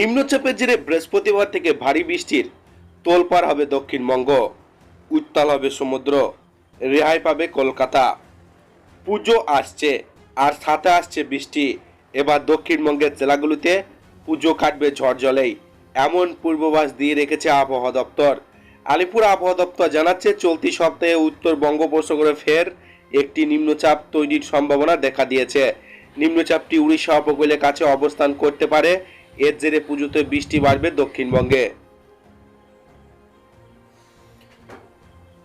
নিম্নচাপের জেরে বৃহস্পতিবার থেকে ভারী বৃষ্টির তোলপাড় হবে দক্ষিণবঙ্গ। উত্তাল হবে সমুদ্র। রেহাই পাবে কলকাতা। পুজো আসছে, আর সাথে আসছে বৃষ্টি। এবার দক্ষিণবঙ্গের জেলাগুলিতে পুজো কাটবে ঝড় জলেই এমন পূর্বাভাস দিয়ে রেখেছে আবহাওয়া দপ্তর। আলিপুর আবহাওয়া দপ্তর জানাচ্ছে, চলতি সপ্তাহে উত্তর বঙ্গোপসাগরে ফের একটি নিম্নচাপ তৈরির সম্ভাবনা দেখা দিয়েছে। নিম্নচাপটি উড়িষ্যা উপকূলের কাছে অবস্থান করতে পারে। এর জেরে পুজোতে বৃষ্টি বাড়বে দক্ষিণবঙ্গে।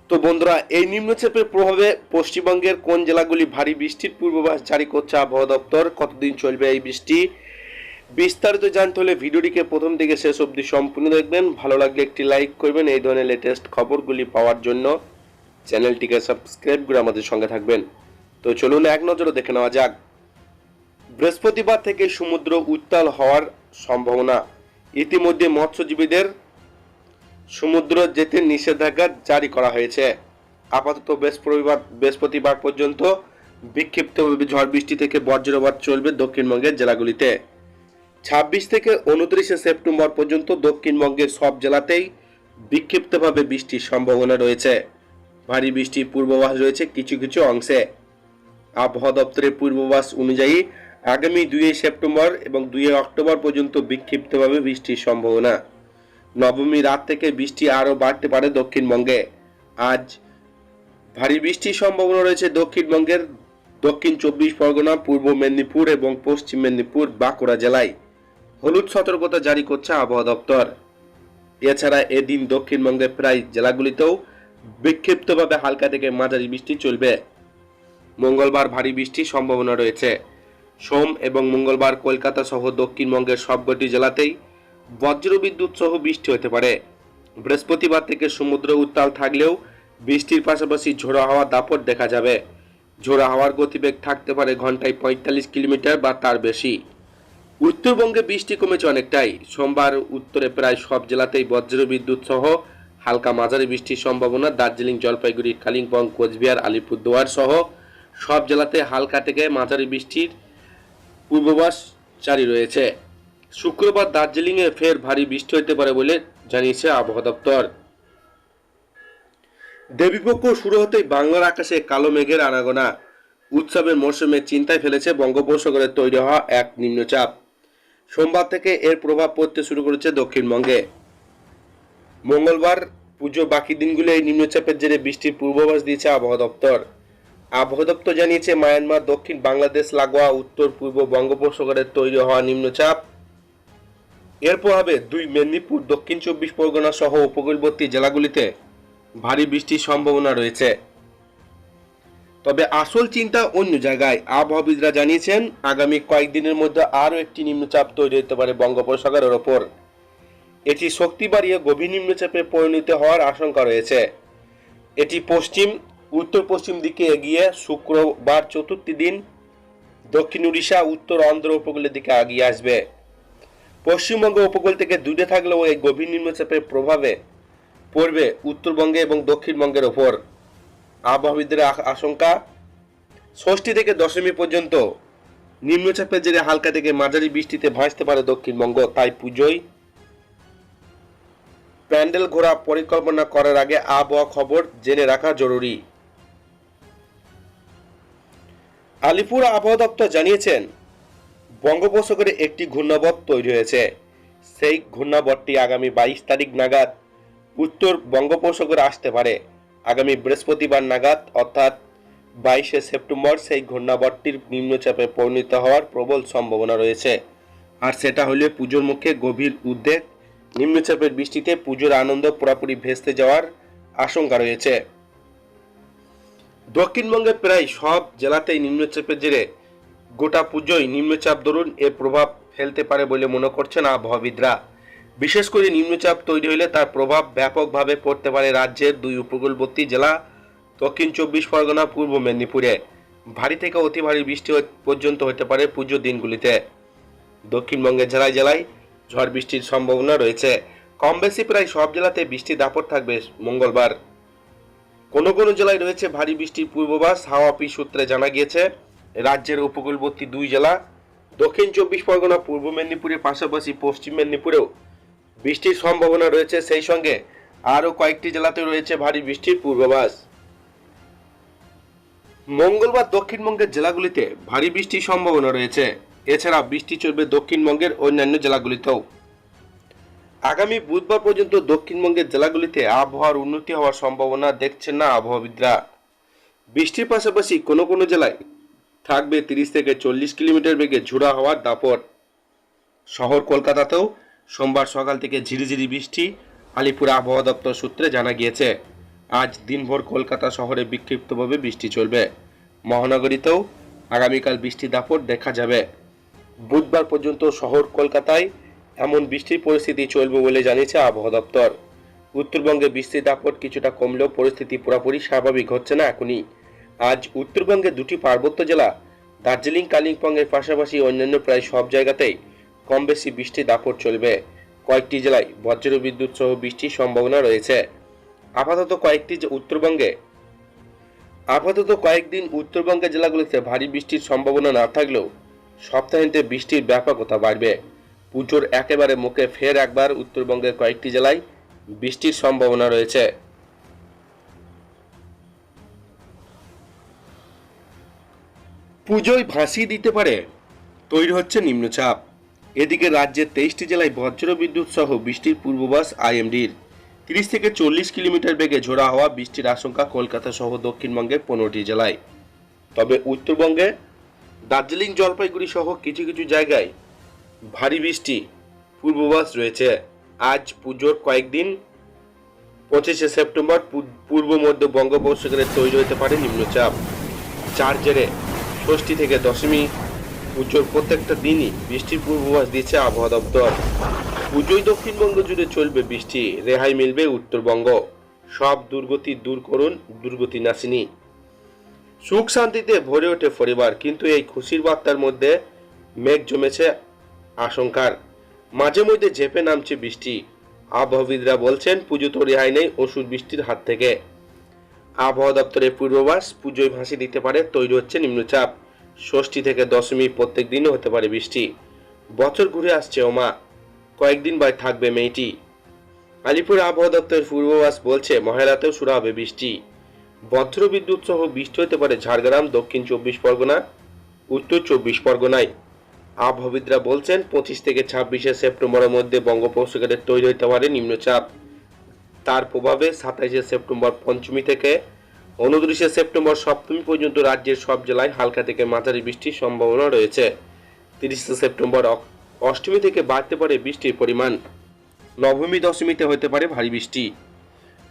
তো বন্ধুরা, এই নিম্নচাপের প্রভাবে পশ্চিমবঙ্গের কোন জেলাগুলি ভারী বৃষ্টির পূর্বাভাস জারি করছে আবহাওয়া দপ্তর? কতদিন চলবে এই বৃষ্টি? বিস্তারিত জানতে হলে ভিডিওটিকে প্রথম থেকে শেষ অবধি সম্পূর্ণ দেখবেন। ভালো লাগলে একটি লাইক করবেন। এই ধরনের লেটেস্ট খবরগুলি পাওয়ার জন্য চ্যানেলটিকে সাবস্ক্রাইব করে আমাদের সঙ্গে থাকবেন। তো চলুন এক নজরে দেখে নেওয়া যাক। বৃহস্পতিবার থেকে সমুদ্র উত্তাল হওয়ার সম্ভাবনা। ইতিমধ্যে মৎস্যজীবীদের সমুদ্র যেতে নিষেধাজ্ঞা জারি করা হয়েছে। আপাতত বৃহস্পতিবার বৃহস্পতিবার পর্যন্ত বিক্ষিপ্তভাবে ঝড় বৃষ্টি থেকে বজ্রপাত চলবে দক্ষিণবঙ্গের জেলাগুলিতে। ছাব্বিশ থেকে উনত্রিশে সেপ্টেম্বর পর্যন্ত দক্ষিণবঙ্গের সব জেলাতেই বিক্ষিপ্তভাবে বৃষ্টির সম্ভাবনা রয়েছে। ভারী বৃষ্টির পূর্বাভাস রয়েছে কিছু কিছু অংশে। আবহাওয়া দপ্তরের পূর্বাভাস অনুযায়ী আগামী দুই সেপ্টেম্বর এবং দুই অক্টোবর পর্যন্ত বিক্ষিপ্তভাবে বৃষ্টির সম্ভাবনা। নবমী রাত থেকে বৃষ্টি আরও বাড়তে পারে দক্ষিণবঙ্গে। আজ ভারী বৃষ্টির সম্ভাবনা রয়েছে দক্ষিণবঙ্গের দক্ষিণ চব্বিশ পরগনা, পূর্ব মেদিনীপুর এবং পশ্চিম মেদিনীপুর, বাঁকুড়া জেলায়। হলুদ সতর্কতা জারি করছে আবহাওয়া দপ্তর। এছাড়া এদিন দক্ষিণবঙ্গের প্রায় জেলাগুলিতেও বিক্ষিপ্তভাবে হালকা থেকে মাঝারি বৃষ্টি চলবে। মঙ্গলবার ভারী বৃষ্টির সম্ভাবনা রয়েছে। সোম এবং মঙ্গলবার কলকাতা সহ দক্ষিণবঙ্গের সবকটি জেলাতেই বজ্রবিদ্যুৎ সহ বৃষ্টি হতে পারে। বৃহস্পতিবার থেকে সমুদ্র উত্তাল থাকলেও বৃষ্টির পাশাপাশি ঝোড়ো হাওয়া দাপট দেখা যাবে। ঝোড়ো হাওয়ার গতিবেগ থাকতে পারে ঘন্টায় পঁয়তাল্লিশ কিলোমিটার বা তার বেশি। উত্তরবঙ্গে বৃষ্টি কমেছে অনেকটাই। সোমবার উত্তরে প্রায় সব জেলাতেই বজ্রবিদ্যুৎ সহ হালকা মাঝারি বৃষ্টির সম্ভাবনা। দার্জিলিং, জলপাইগুড়ি, কালিম্পং, কোচবিহার, আলিপুরদুয়ার সহ সব জেলাতে হালকা থেকে মাঝারি বৃষ্টির পূর্বাভাস জারি রয়েছে। শুক্রবার দার্জিলিংয়ে ফের ভারী বৃষ্টি হতে পারে বলে জানিয়েছে আবহাওয়া দপ্তর। দেবীপক্ষ শুরু হতেই বাংলার আকাশে কালো মেঘের আনাগোনা। উৎসবের মরশুমে চিন্তায় ফেলেছে বঙ্গোপসাগরে তৈরি হওয়া এক নিম্নচাপ। সোমবার থেকে এর প্রভাব পড়তে শুরু করেছে দক্ষিণবঙ্গে। মঙ্গলবার পুজো বাকি দিনগুলো এই নিম্নচাপের জেরে বৃষ্টির পূর্বাভাস দিয়েছে আবহাওয়া দপ্তর। আবহাওয়া দপ্তর জানিয়েছে, মায়ানমার, দক্ষিণ বাংলাদেশ, লাগোয়া, উত্তর পূর্ব বঙ্গোপসাগরে তৈরি হওয়া নিম্নচাপ। এর প্রভাবে দুই মেদিনীপুর, দক্ষিণ চব্বিশ পরগনা সহ উপকূলবর্তী জেলাগুলিতে ভারী বৃষ্টির সম্ভাবনা রয়েছে। তবে আসল চিন্তা অন্য জায়গায়। আবহাওয়াবিদরা জানিয়েছেন, আগামী কয়েকদিনের মধ্যে আরও একটি নিম্নচাপ তৈরি হতে পারে বঙ্গোপসাগরের ওপর। এটি শক্তি বাড়িয়ে গভীর নিম্নচাপে পরিণত হওয়ার আশঙ্কা রয়েছে। এটি পশ্চিম উত্তর পশ্চিম দিকে এগিয়ে শুক্রবার চতুর্থ দিন দক্ষিণ উড়িষ্যা, উত্তর অন্ধ্র উপকূলের দিকে এগিয়ে আসবে। পশ্চিমবঙ্গ উপকূল থেকে দূরে থাকলেও এই গভীর নিম্নচাপের প্রভাবে পড়বে উত্তরবঙ্গে এবং দক্ষিণবঙ্গের ওপর। আবহাওয়াবিদদের আ- আশঙ্কা, ষষ্ঠী থেকে দশমী পর্যন্ত নিম্নচাপের জেরে হালকা থেকে মাঝারি বৃষ্টিতে ভাসতে পারে দক্ষিণবঙ্গ, তাই পুজোয় প্যান্ডেল ঘোরা পরিকল্পনা করার আগে আবহাওয়া খবর জেনে রাখা জরুরি। আলিপুর আবহাওয়া দপ্তর জানিয়েছেন, বঙ্গোপসাগরে একটি ঘূর্ণাবর্ত তৈরি হয়েছে। সেই ঘূর্ণাবর্তটি আগামী বাইশ তারিখ নাগাদ উত্তর বঙ্গোপসাগরে আসতে পারে। আগামী বৃহস্পতিবার নাগাদ, অর্থাৎ বাইশে সেপ্টেম্বর, সেই ঘূর্ণাবর্তটির নিম্নচাপে পরিণত হওয়ার প্রবল সম্ভাবনা রয়েছে। আর সেটা হলে পুজোর মুখে গভীর উদ্বেগ, নিম্নচাপের বৃষ্টিতে পুজোর আনন্দ পুরোপুরি ভেস্তে যাওয়ার আশঙ্কা রয়েছে। দক্ষিণবঙ্গের প্রায় সব জেলাতেই নিম্নচাপের জেরে গোটা পুজোয় নিম্নচাপ দরুন এর প্রভাব ফেলতে পারে বলে মনে করছেন আবহাওয়াবিদরা। বিশেষ করে নিম্নচাপ তৈরি হলে তার প্রভাব ব্যাপকভাবে পড়তে পারে রাজ্যের দুই উপকূলবর্তী জেলা, দক্ষিণ চব্বিশ পরগনা, পূর্ব মেদিনীপুরে। ভারী থেকে অতি ভারী বৃষ্টি পর্যন্ত হতে পারে পুজোর দিনগুলিতে। দক্ষিণবঙ্গের জেলায় জেলায় ঝড় বৃষ্টির সম্ভাবনা রয়েছে। কম বেশি প্রায় সব জেলাতে বৃষ্টির দাপট থাকবে মঙ্গলবার। কোনো কোনো জেলায় রয়েছে ভারী বৃষ্টির পূর্বাভাস, হাওয়া সূত্রে জানা গিয়েছে, রাজ্যের উপকূলবর্তী দুই জেলা, দক্ষিণ চব্বিশ পরগনা, পূর্ব মেদিনীপুরের পাশাপাশি পশ্চিম মেদিনীপুরেও বৃষ্টির সম্ভাবনা রয়েছে। সেই সঙ্গে আরও কয়েকটি জেলাতে রয়েছে ভারী বৃষ্টির পূর্বাভাস। মঙ্গলবার দক্ষিণবঙ্গের জেলাগুলিতে ভারী বৃষ্টির সম্ভাবনা রয়েছে। এছাড়া বৃষ্টি চলবে দক্ষিণবঙ্গের অন্যান্য জেলাগুলিতেও। আগামী বুধবার পর্যন্ত দক্ষিণবঙ্গের জেলাগুলিতে আবহাওয়ার উন্নতি হওয়ার সম্ভাবনা দেখছেন না আবহাওয়াবিদরা। বৃষ্টির পাশাপাশি কোনো কোনো জেলায় থাকবে তিরিশ থেকে চল্লিশ কিলোমিটার বেগে ঝোড়া হওয়ার দাপট। শহর কলকাতাতেও সোমবার সকাল থেকে ঝিরিঝিরি বৃষ্টি, আলিপুর আবহাওয়া দপ্তর সূত্রে জানা গিয়েছে, আজ দিনভর কলকাতা শহরে বিক্ষিপ্তভাবে বৃষ্টি চলবে। মহানগরীতেও আগামীকাল বৃষ্টি দাপট দেখা যাবে। বুধবার পর্যন্ত শহর কলকাতায় এমন বৃষ্টির পরিস্থিতি চলবে বলে জানিয়েছে আবহাওয়া দপ্তর। উত্তরবঙ্গে বৃষ্টির দাপট কিছুটা কমলেও পরিস্থিতি পুরোপুরি স্বাভাবিক হচ্ছে না এখনই। আজ উত্তরবঙ্গে দুটি পার্বত্য জেলা, দার্জিলিং কালিম্পংয়ের পাশাপাশি অন্যান্য প্রায় সব জায়গাতেই কম বেশি বৃষ্টির দাপট চলবে। কয়েকটি জেলায় বজ্র বিদ্যুৎ সহ বৃষ্টির সম্ভাবনা রয়েছে। আপাতত কয়েকটি উত্তরবঙ্গে আপাতত কয়েকদিন উত্তরবঙ্গের জেলাগুলিতে ভারী বৃষ্টির সম্ভাবনা না থাকলেও সপ্তাহান্তে বৃষ্টির ব্যাপকতা বাড়বে। পুজোর একেবারে মুখে ফের একবার উত্তরবঙ্গের কয়েকটি জেলায় বৃষ্টির সম্ভাবনা রয়েছে। পুজোয় ভাসিয়ে দিতে পারে, তৈরি হচ্ছে নিম্নচাপ। এদিকে রাজ্যের তেইশটি জেলায় বজ্র বিদ্যুৎ সহ বৃষ্টির পূর্বাভাস আইএমডির। তিরিশ থেকে চল্লিশ কিলোমিটার বেগে ঝোড়া হওয়া বৃষ্টির আশঙ্কা কলকাতা সহ দক্ষিণবঙ্গের পনেরোটি জেলায়। তবে উত্তরবঙ্গে দার্জিলিং জলপাইগুড়ি সহ কিছু কিছু জায়গায় ভারী বৃষ্টি পূর্বাভাস রয়েছে। আজ পুজোর কয়েকদিন, পঁচিশে সেপ্টেম্বর পূর্ব মধ্য বঙ্গোপসাগরে তৈরি হতে পারে নিম্নচাপ। চার জেরে ষষ্ঠী থেকে দশমী পুজোর প্রত্যেকটা দিনই বৃষ্টির পূর্বাভাস দিচ্ছে আবহাওয়া দপ্তর। পুজোয় দক্ষিণবঙ্গ জুড়ে চলবে বৃষ্টি, রেহাই মিলবে উত্তরবঙ্গ। সব দুর্গতি দূর করুন দুর্গতি নাসিনী। সুখ শান্তিতে ভরে ওঠে পরিবার, কিন্তু এই খুশির বার্তার মধ্যে মেঘ জমেছে আশঙ্কার। মাঝে মধ্যে ঝেপে নামছে বৃষ্টি। আবহাওয়াবিদরা বলছেন, পুজো তো রেহাই নেই, ওষুধ বৃষ্টির হাত থেকে। আবহাওয়া দপ্তরের পূর্বাভাস, পুজোয় ভাসি দিতে পারে, তৈরি হচ্ছে নিম্নচাপ। ষষ্ঠী থেকে দশমী প্রত্যেক দিনও হতে পারে বৃষ্টি। বছর ঘুরে আসছে ওমা। কয়েকদিন বাই থাকবে মেয়েটি। আলিপুর আবহাওয়া দপ্তরের পূর্বাভাস বলছে, মহেরাতেও শুরু হবে বৃষ্টি। বজ্র বিদ্যুৎ সহ বৃষ্টি হতে পারে ঝাড়গ্রাম, দক্ষিণ চব্বিশ পরগনা, উত্তর চব্বিশ পরগনায়। আবহাওয়িদরা বলছেন, পঁচিশ থেকে ছাব্বিশে সেপ্টেম্বরের মধ্যে বঙ্গোপসাগরে তৈরি হতে পারে নিম্নচাপ। তার প্রভাবে সাতাইশে সেপ্টেম্বর পঞ্চমী থেকে উনত্রিশে সেপ্টেম্বর সপ্তমী পর্যন্ত রাজ্যের সব জেলায় হালকা থেকে মাঝারি বৃষ্টির সম্ভাবনা রয়েছে। তিরিশে সেপ্টেম্বর অষ্টমী থেকে বাড়তে পারে বৃষ্টির পরিমাণ। নবমী, দশমীতে হতে পারে ভারী বৃষ্টি।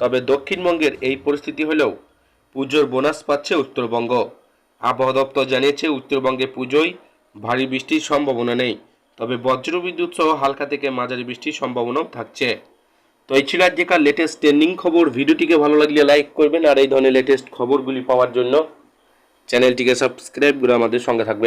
তবে দক্ষিণবঙ্গের এই পরিস্থিতি হলেও পুজোর বোনাস পাচ্ছে উত্তরবঙ্গ। আবহাওয়া দপ্তর জানিয়েছে, উত্তরবঙ্গে পুজোয় ভারী বৃষ্টির সম্ভাবনা নেই, তবে বজ্রবিদ্যুৎ সহ হালকা থেকে মাঝারি বৃষ্টির সম্ভাবনাও থাকছে। তো এই ছিল আজকেকার লেটেস্ট ট্রেন্ডিং খবর। ভিডিওটিকে ভালো লাগলে লাইক করবেন, আর এই ধরনের লেটেস্ট খবরগুলি পাওয়ার জন্য চ্যানেলটিকে সাবস্ক্রাইব করে আমাদের সঙ্গে থাকবেন।